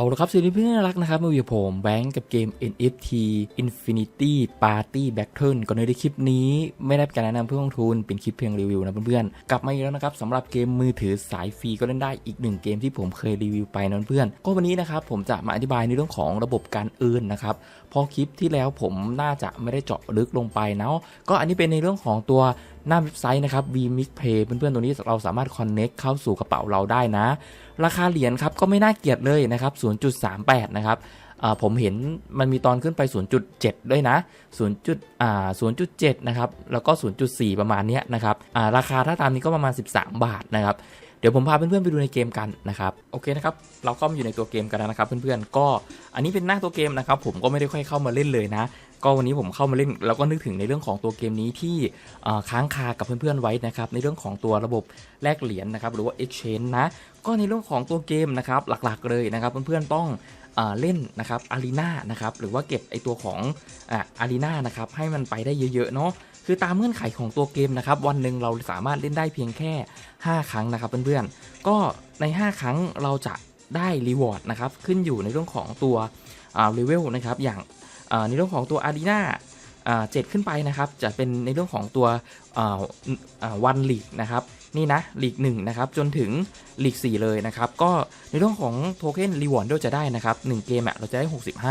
เอาละครับสวัสดีเพื่อนน่ารักนะครับมาอยู่ผมแบงก์กับเกม NFT Infinity Party Battle ก่อนในคลิปนี้ไม่ได้เป็นการแนะนำเพื่อลงทุนเป็นคลิปเพียงรีวิวนะเพื่อนๆ กลับมาอีกแล้วนะครับสำหรับเกมมือถือสายฟรีก็เล่นได้อีกหนึ่งเกมที่ผมเคยรีวิวไปนะเพื่อนก็วันนี้นะครับผมจะมาอธิบายในเรื่องของระบบการเอินนะครับพราะคลิปที่แล้วผมน่าจะไม่ได้เจาะลึกลงไปเนาะก็อันนี้เป็นในเรื่องของตัวหน้าเว็บไซต์นะครับ vmix pay เพื่อนๆตัวนี้เราสามารถ connect เข้าสู่กระเป๋าเราได้นะ ราคาเหรียญครับก็ไม่น่าเกลียดเลยนะครับ 0.38 นะครับผมเห็นมันมีตอนขึ้นไป 0.7 ด้วยนะ 0. จุดอ่า0.7 นะครับ แล้วก็ 0.4 ประมาณนี้นะครับราคาถ้าตามนี้ก็ประมาณ 13 บาทนะครับ เดี๋ยวผมพาเพื่อนๆไปดูในเกมกันนะครับโอเคนะครับเราก็มาอยู่ในตัวเกมกันแล้วนะครับ เพื่อนๆก็อันนี้เป็นหน้าตัวเกมนะครับผมก็ไม่ได้ค่อยเข้ามาเล่นเลยนะ ก็วันนี้ผมเข้ามาเล่นแล้วก็นึกถึงในเรื่องของตัวเกมนี้ที่ค้างคากับเพื่อนๆไว้นะครับในเรื่องของตัวระบบแลกเหรียญนะครับหรือว่า exchange นะก็ในเรื่องของตัวเกมนะครับหลักๆเลยนะครับเพื่อนๆต้องเล่นนะครับอารีนานะครับหรือว่าเก็บไอตัวของอารีนานะครับให้มันไปได้เยอะๆเนาะ คือตามเงื่อนไขของตัวเกมนะครับ วันหนึ่งเราสามารถเล่นได้เพียงแค่ 5 ครั้งนะครับเพื่อนๆ ก็ใน 5 ครั้งเราจะได้รีวอร์ดนะครับ ขึ้นอยู่ในเรื่องของตัวเลเวลนะครับ อย่างในเรื่องของตัวอารีนาเจ็ดขึ้นไปนะครับ จะเป็นในเรื่องของตัววันลีกนะครับ นี่นะลีก1นะครับ จนถึงลีก4เลยนะครับ ก็ในเรื่องของโทเค็นรีวอร์ดด้วยจะได้นะครับ 1 เกมเราจะได้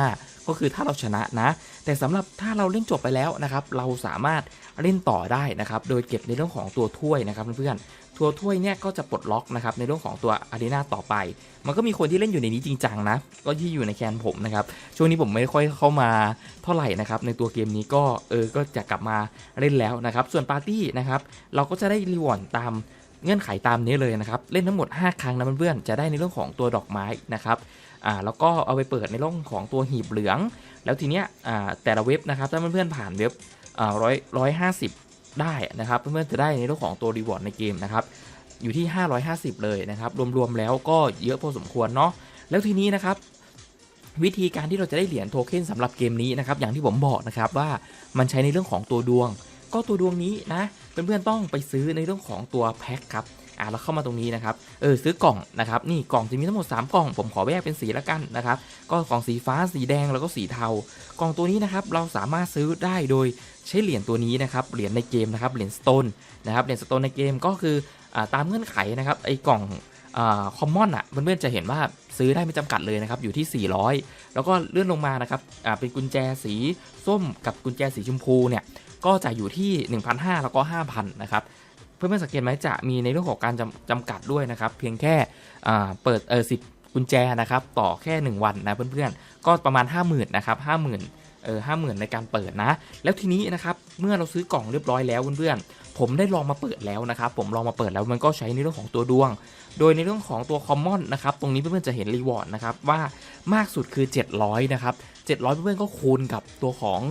65 ก็คือถ้าเราชนะนะ แต่สำหรับถ้าเราเล่นจบไปแล้วนะครับ เราสามารถเล่นต่อได้นะครับ โดยเก็บในเรื่องของตัวถ้วยนะครับเพื่อนๆตัวถ้วยเนี่ยก็จะปลดล็อกนะครับในเรื่องของตัวอารีนาต่อไป มันก็มีคนที่เล่นอยู่ในนี้จริงจังนะ ก็ที่อยู่ในแคนผมนะครับ ช่วงนี้ผมไม่ค่อยเข้ามาเท่าไหร่นะครับ ในตัวเกมนี้ก็เออ ก็จะกลับมาเล่นแล้วนะครับ ส่วนปาร์ตี้นะครับ เราก็จะได้รีวอร์ดตาม เงื่อนไขตามนี้เลยนะครับ เล่นทั้งหมด 5 ครั้งนะเพื่อนๆจะได้ในเรื่องของตัวดอกไม้นะครับอ่าแล้วก็เอาไปเปิดในเรื่องของตัวหีบเหลือง แล้วทีเนี้ยอ่าแต่ละเว็บนะครับถ้าเพื่อนๆผ่านเว็บอ่าร้อยร้อยห้าสิบได้นะครับเพื่อนๆจะได้ในเรื่องของตัวรีวอร์ดในเกมนะครับอยู่ที่ 550 เลยนะครับรวมๆแล้วก็เยอะพอสมควรเนาะแล้วทีนี้นะครับวิธีการที่เราจะได้เหรียญโทเค็นสำหรับเกมนี้นะครับอย่างที่ผมบอกนะครับว่ามันใช้ในเรื่องของตัวดวง ก็ตัวดวงนี้นะ เพื่อนๆต้องไปซื้อในเรื่องของตัวแพ็คครับอ่าเราเข้ามาตรงนี้นะครับ เออซื้อกล่องนะครับ นี่กล่องจะมีทั้งหมด 3 กล่อง ผมขอแยกเป็นสีละกันนะครับ ก็กล่องสีฟ้า สีแดง แล้วก็สีเทา กล่องตัวนี้นะครับ เราสามารถซื้อได้โดยใช้เหรียญตัวนี้นะครับ เหรียญในเกมนะครับ เหรียญสโตนนะครับ เหรียญสโตนในเกมก็คืออ่าตามเงื่อนไขนะครับ ไอ้กล่องคอมมอนอะเพื่อนๆจะเห็นว่าซื้อได้ไม่จำกัดเลยนะครับ อยู่ที่ 400 แล้วก็เลื่อนลงมานะครับอ่าเป็นกุญแจสีส้มกับกุญแจสีชมพูเนี่ย ก็จะอยู่ที่ 1,500 แล้วก็ 5,000 นะครับ เพื่อนๆสังเกตไหมจะมีในเรื่องของการจำจำกัดด้วยนะครับ เพียงแค่เปิดเออสิบกุญแจนะครับต่อแค่ 1 วันนะเพื่อนๆ ก็ประมาณ 50,000นะครับ50,000เออ50,000ในการเปิดนะ แล้วทีนี้นะครับเมื่อเราซื้อกล่องเรียบร้อยแล้วเพื่อนๆผมได้ลองมาเปิดแล้วนะครับผมลองมาเปิดแล้วมันก็ใช้ในเรื่องของตัวดวง โดยในเรื่องของตัวคอมมอนนะครับตรงนี้เพื่อนๆจะเห็นรีวอร์ดนะครับว่ามากสุดคือ 700นะครับ700 เพื่อนๆก็คูณกับตัวของ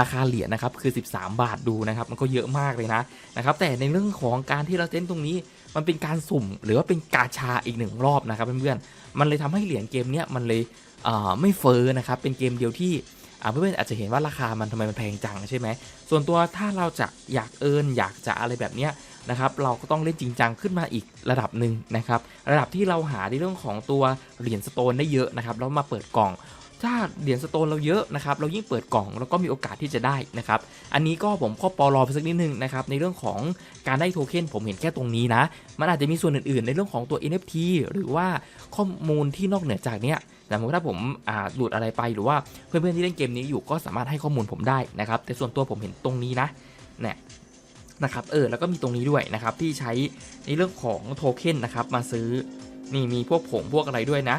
ราคาเหรียญนะครับคือ 13 บาทดูนะครับมันก็เยอะมากเลยนะนะครับแต่ในเรื่องของการที่เราเล่นตรงนี้มันเป็นการสุ่ม หรือว่าเป็นกาชาอีกหนึ่งรอบนะครับเพื่อนๆมันเลยทำให้เหรียญเกมเนี้ยมันเลยไม่เฟอร์นะครับเป็นเกมเดียวที่เพื่อนๆอาจจะเห็นว่าราคามันทำไมมันแพงจังใช่ไหมส่วนตัวถ้าเราจะอยากเอินอยากจะอะไรแบบเนี้ยนะครับเราก็ต้องเล่นจริงจังขึ้นมาอีกระดับหนึ่งนะครับ ระดับที่เราหาในเรื่องของตัวเหรียญสโตนได้เยอะนะครับแล้วมาเปิดกล่อง ถ้าเหรียญสโตนเราเยอะนะครับเรายิ่งเปิดกล่องเราก็มีโอกาสที่จะได้นะครับอันนี้ก็ผมข้อปอรอไปสักนิดนึงนะครับในเรื่องของการได้โทเค็นผมเห็นแค่ตรงนี้นะมันอาจจะมีส่วนอื่นๆ ในเรื่องของตัว NFT หรือว่าข้อมูลที่นอกเหนือจากเนี้ยแต่ถ้าผมอ่าหลุดอะไรไปหรือว่าเพื่อนๆที่เล่นเกมนี้อยู่ก็สามารถให้ข้อมูลผมได้นะครับแต่ส่วนตัวผมเห็นตรงนี้นะเนี่ยนะครับเออแล้วก็มีตรงนี้ด้วยนะครับที่ใช้ในเรื่องของโทเค็นนะครับมาซื้อนี่มีพวกผงพวกอะไรด้วยนะ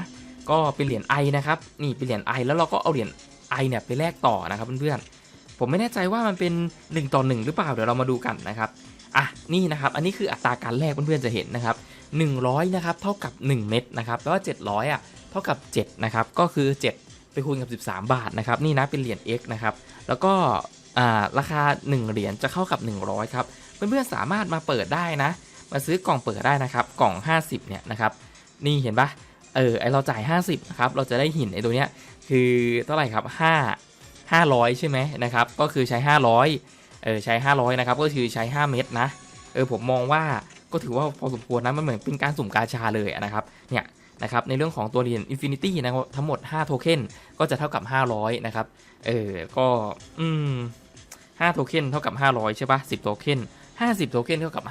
ก็เป็นเหรียญไอนะครับนี่เป็นเหรียญไอแล้วเราก็เอาเหรียญไอเนี่ยไปแลกต่อนะครับเพื่อนๆผมไม่แน่ใจว่ามันเป็น1ต่อ1หรือเปล่าเดี๋ยวเรามาดูกันนะครับอะนี่นะครับอันนี้คืออัตราการแลกเพื่อนๆจะเห็นนะครับ100นะครับเท่ากับ 1 เม็ดนะครับแปลวก็700อะเท่ากับ7นะครับก็คือ 7 ไปคูณกับ 13 บาทนะครับนี่นะเป็นเหรียญ X นะครับแล้วก็อ่าราคา 1 เหรียญจะเข้ากับ 100ครับเพื่อนๆสามารถมาเปิดได้นะ มาซื้อกล่องเปิดได้นะครับกล่อง 50เนี่ยนะครับนี่เห็นปะ เออไอเราจ่าย 50นะครับเราจะได้หินไอตัวเนี้ยคือเท่าไหร่ครับ 5 500 ใช่ไหมนะครับก็คือใช้ 500เออใช้ 500นะครับก็คือใช้ 5 เม็ดนะเออผมมองว่าก็ถือว่าพอสมควรนะมันเหมือนเป็นการสุ่มกาชาเลยนะครับเนี่ยนะครับในเรื่องของตัวเหรียญ Infinity นะครับทั้งหมด 5 โทเค็นก็จะเท่ากับ 500 นะครับ เออ ก็อืม5โทเค็นเท่ากับ 500 ใช่ปะ10 โทเค็น50 โทเค็นเท่ากับ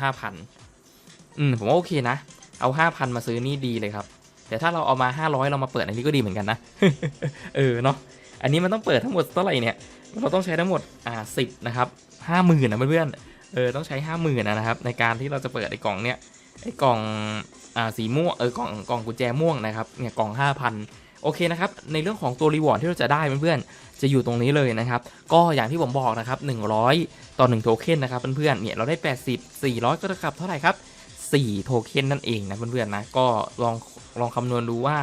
5,000 อืม ผมว่าโอเคนะ เอา 5,000 มาซื้อนี่ดีเลยครับ แต่ถ้าเราเอามา 500 เรามาเปิดอันนี้ก็ดีเหมือนกันนะ เออเนาะ อันนี้มันต้องเปิดทั้งหมดเท่าไหร่เนี่ย เราต้องใช้ทั้งหมดอ่า10นะครับ50,000นนะเพื่อนๆ เออต้องใช้50,000นนะครับในการที่เราจะเปิดไอ้กล่องเนี้ยไอ้กล่องอ่าสีม่วงเออกล่องกล่องกุญแจม่วงนะครับเนี่ยกล่อง 5,000 โอเคนะครับในเรื่องของตัวรีวอร์ดที่เราจะได้เพื่อนๆจะอยู่ตรงนี้เลยนะครับ ก็อย่างที่ผมบอกนะครับ100 ต่อ1โทเค็นนะครับเพื่อนๆเนี่ยเราได้ 80 400 ก็เท่ากับเท่าไหร่ครับ 4 โทเค็นนั่นเองนะเพื่อนๆนะ ก็ลองลองคำนวณดูว่า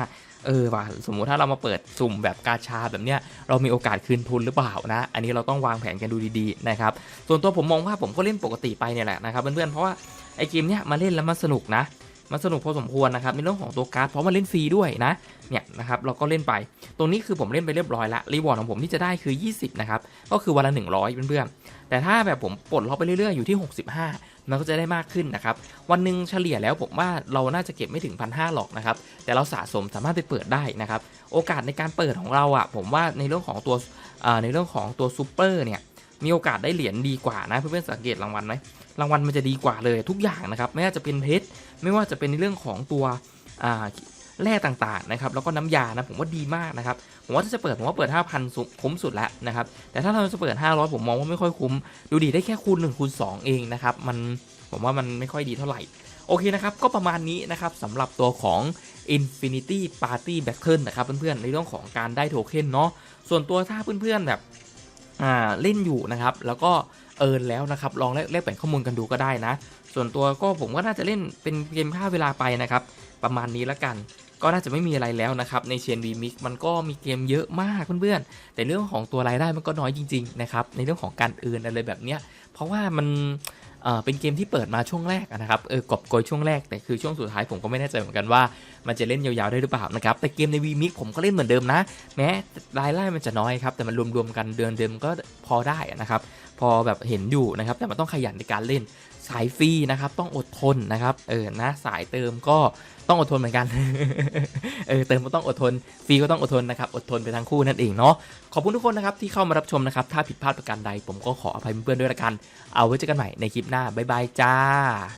เออว่ะสมมุติถ้าเรามาเปิดสุ่มแบบกาชาแบบเนี้ยเรามีโอกาสคืนทุนหรือเปล่านะ อันนี้เราต้องวางแผนกันดูดีๆนะครับส่วนตัวผมมองว่าผมก็เล่นปกติไปเนี่ยแหละนะครับเพื่อนๆเพราะว่าไอเกมเนี้ยมาเล่นแล้วมันสนุกนะมันสนุกพอสมควรนะครับในเรื่องของตัวการ์ดเพราะมันเล่นฟรีด้วยนะเนี่ยนะครับเราก็เล่นไป ตรงนี้คือผมเล่นไปเรียบร้อยละรีวอร์ดของผมที่จะได้คือ 20 นะครับ ก็คือวันละ 100 เพื่อนๆแต่ถ้าแบบผมปลดล็อกไปเรื่อยๆอยู่ที่ 65 มันก็จะได้มากขึ้นนะครับ วันหนึ่งเฉลี่ยแล้วผมว่าเราน่าจะเก็บไม่ถึงพันห้าหรอกนะครับ แต่เราสะสมสามารถไปเปิดได้นะครับ โอกาสในการเปิดของเราอะ ผมว่าในเรื่องของตัวในเรื่องของตัวซูเปอร์เนี่ย มีโอกาสได้เหรียญดีกว่านะเพื่อนๆสังเกตรางวัลไหมรางวัลมันจะดีกว่าเลยทุกอย่างนะครับ ไม่ว่าจะเป็นเพชร ไม่ว่าจะเป็นในเรื่องของตัว แร่ต่างๆนะครับแล้วก็น้ำยานะผมว่าดีมากนะครับผมว่าถ้าจะเปิดผมว่าเปิด 5,000คุ้มสุดแล้วนะครับแต่ถ้าเราจะเปิด 500 ผมมองว่าไม่ค่อยคุ้ม ดูดีได้แค่คูณ1คูณ2เองนะครับมันผมว่ามันไม่ค่อยดีเท่าไหร่โอเคนะครับ ก็ประมาณนี้นะครับสำหรับตัวของ Infinity Party Battle นะครับเพื่อนๆ ในเรื่องของการได้โทเค็นเนาะ ส่วนตัวถ้าเพื่อนๆ แบบเล่นอยู่นะครับ แล้วก็เอินแล้วนะครับ ลองแลกแลกเปลี่ยนข้อมูลกันดูก็ได้นะ ส่วนตัวก็ผมก็น่าจะเล่นเป็นเกมฆ่าเวลาไปนะครับ ประมาณนี้ล้วกัน ก็น่าจะไม่มีอะไรแล้วนะครับ ในเชนวีมิกมันก็มีเกมเยอะมากเพื่อนๆ แต่เรื่องของตัวรายได้มันก็น้อยจริงๆนะครับ ในเรื่องของการเอินอะไรแบบเนี้ย เพราะว่ามันเป็นเกมที่เปิดมาช่วงแรกนะครับเออกอบโกยช่วงแรกแต่คือช่วงสุดท้ายผมก็ไม่แน่ใจเหมือนกันว่า มันจะเล่นยาวๆได้หรือเปล่านะครับแต่เกมในวีมิกผมก็เล่นเหมือนเดิมนะ แม้รายได้มันจะน้อยครับแต่มันรวมๆกันเดือนเดิมก็พอได้นะครับพอแบบเห็นอยู่นะครับแต่มันต้องขยันในการเล่น สายฟรีนะครับต้องอดทนนะครับเออนะสายเติมก็ต้องอดทนเหมือนกันเออเติมก็ต้องอดทนฟรีก็ต้องอดทนนะครับอดทนไปทั้งคู่นั่นเองเนาะขอบคุณทุกคนนะครับที่เข้ามารับชมนะครับถ้าผิดพลาดประการใดผมก็ขออภัยเพื่อนๆด้วยละกัน เอาไว้เจอกันใหม่ในคลิปหน้าบ๊ายบายจ้า